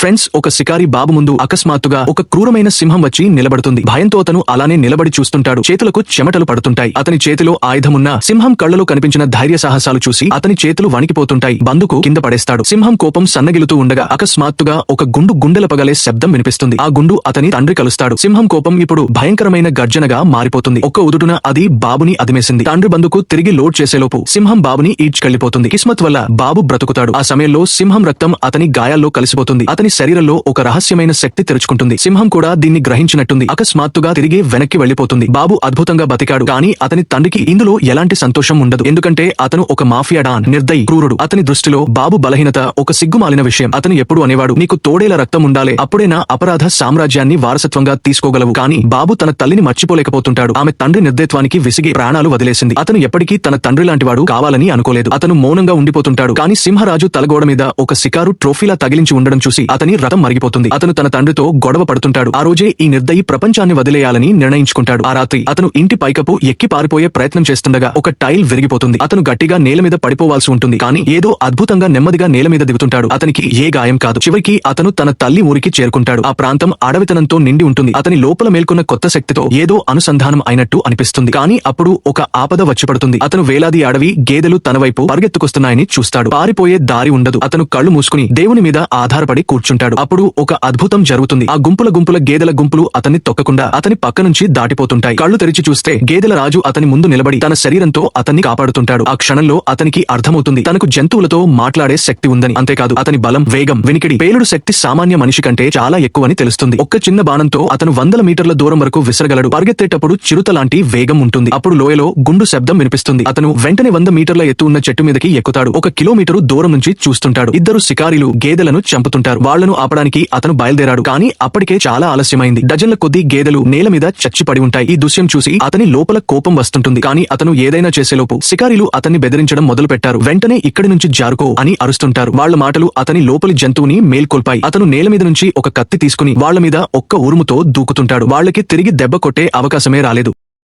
Friends ఒక శికారి బాబు ముందు అకస్మాత్తుగా ఒక క్రూరమైన సింహం వచ్చి నిలబడుతుంది. భయంతో అతను అలానే నిలబడి చూస్తుంటాడు. చేతులకు చెమటలు పడుతుంటాయి. అతని చేతిలో ఆయుధమున్న సింహం కళ్ళలో కనిపించిన ధైర్య సాహసాలు చూసి అతని చేతులు వణికిపోతుంటాయి. బందుకు కింద పడేస్తాడు. సింహం కోపం సన్నగిలుతూ ఉండగా అకస్మాత్తుగా ఒక గుండు గుండెల పగలే శబ్దం వినిపిస్తుంది. ఆ గుండు అతని తండ్రి కలుస్తాడు. సింహం కోపం ఇప్పుడు భయంకరమైన గర్జనగా మారిపోతుంది. ఒక్క ఉదుటున అది బాబుని అదిమేసింది తండ్రి బందుకు తిరిగి లోడ్ చేసేలోపు సింహం బాబుని ఈడ్చుకెళ్ళిపోతుంది కిస్మత్ వల్ల బాబు బ్రతుకుతాడు. ఆ సమయంలో సింహం రక్తం అతని గాయాల్లో కలిసిపోతుంది. అతని శరీరంలో ఒక రహస్యమైన శక్తి తెరుచుకుంటుంది. సింహం కూడా దీన్ని గ్రహించినట్టుంది. అకస్మాత్తుగా తిరిగి వెనక్కి వెళ్ళిపోతుంది బాబు అద్భుతంగా బతికాడు. కానీ అతని తండ్రికి ఇందులో ఎలాంటి సంతోషం ఉండదు. ఎందుకంటే అతను ఒక మాఫియా డాన్ నిర్దయ్ క్రూరుడు. అతని దృష్టిలో బాబు బలహీనత ఒక సిగ్గుమాలిన విషయం. అతను ఎప్పుడు అనేవాడు నీకు తోడేల రక్తం ఉండాలి. అప్పుడే నా అపరాధ సామ్రాజ్యాన్ని వారసత్వంగా తీసుకోగలవు. కానీ బాబు తన తల్లిని మర్చిపోలేకపోతుంటాడు. ఆమె తండ్రి నిర్దయత్వానికి విసిగి ప్రాణాలు వదిలేసింది. అతను ఎప్పటికీ తన తండ్రి లాంటివాడు కావాలని అనుకోలేదు. అతను మౌనంగా ఉండిపోతుంటాడు. కానీ సింహరాజు తలగోడ మీద ఒక సికారు ట్రోఫీలా తగిలించి ఉండడం చూసి అతని రథం మరిగిపోతుంది. అతను తన తండ్రితో గొడవ పడుతుంటాడు. ఆ రోజే ఈ నిర్దయి ప్రపంచాన్ని వదిలేయాలని నిర్ణయించుకుంటాడు. ఆ రాత్రి అతను ఇంటి పైకపు ఎక్కి పారిపోయే ప్రయత్నం చేస్తుండగా ఒక టైల్ విరిగిపోతుంది. అతను గట్టిగా నేల మీద పడిపోవాల్సి ఉంటుంది. కానీ ఏదో అద్భుతంగా నెమ్మదిగా నేల మీద దిగుతుంటాడు. అతనికి ఏ గాయం కాదు. చివరికి అతను తన తల్లి ఊరికి చేరుకుంటాడు. ఆ ప్రాంతం అడవితనంతో నిండి ఉంటుంది. అతని లోపల మేల్కొన్న కొత్త శక్తితో ఏదో అనుసంధానం అయినట్టు అనిపిస్తుంది. కానీ అప్పుడు ఒక ఆపద వచ్చి పడుతుంది అతను వేలాది అడవి గేదెలు తన వైపు పరిగెత్తుకొస్తున్నాయని చూస్తాడు. పారిపోయే దారి ఉండదు. అతను కళ్ళు మూసుకుని దేవుని మీద ఆధారపడి కూర్చుంటాడు. అప్పుడు ఒక అద్భుతం జరుగుతుంది. ఆ గుంపుల గుంపుల గేదెల గుంపులు అతన్ని తొక్కకుండా అతని పక్క నుంచి దాటిపోతుంటాయి. కళ్ళు తెరిచి చూస్తే గేదెల రాజు అతని ముందు నిలబడి తన శరీరంతో అతన్ని కాపాడుతుంటాడు. ఆ క్షణంలో అతనికి అర్థమవుతుంది. తనకు జంతువులతో మాట్లాడే శక్తి ఉందని. అంతేకాదు అతని బలం వేగం వినికిడి పేలుడు శక్తి సామాన్య మనిషి కంటే చాలా ఎక్కువని తెలుస్తుంది. ఒక్క చిన్న బాణంతో అతను వందల మీటర్ల దూరం వరకు విసరగలడు. పరిగెత్తేటప్పుడు చిరుత లాంటి వేగం ఉంటుంది. అప్పుడు లోయలో గుండు శబ్దం వినిపిస్తుంది. అతను వెంటనే వంద మీటర్ల ఎత్తు ఉన్న చెట్టు మీదకి ఎక్కుతాడు. ఒక కిలోమీటరు దూరం నుంచి చూస్తుంటాడు. ఇద్దరు శికారీలు గేదెలను చంపుతుంటారు. వాళ్ళను ఆపడానికి అతను బయలుదేరాడు. కానీ అప్పటికే చాలా ఆలస్యమైంది. డజన్ల కొద్ది గేదెలు నేల మీద చచ్చిపడి ఉంటాయి. ఈ దృశ్యం చూసి అతని లోపల కోపం వస్తుంటుంది. కానీ అతను ఏదైనా చేసేలోపు శికారీలు అతన్ని బెదిరించడం మొదలు పెట్టారు వెంటనే ఇక్కడి నుంచి జారుకో అని అరుస్తుంటారు. వాళ్ళ మాటలు అతని లోపలి జంతువుని మేల్కొల్పాయి. అతను నేల మీద నుంచి ఒక కత్తి తీసుకుని వాళ్ళ మీద ఒక్క ఉరుముతో దూకుతుంటాడు. వాళ్ళకి తిరిగి దెబ్బ కొట్టే అవకాశమే రాలేదు.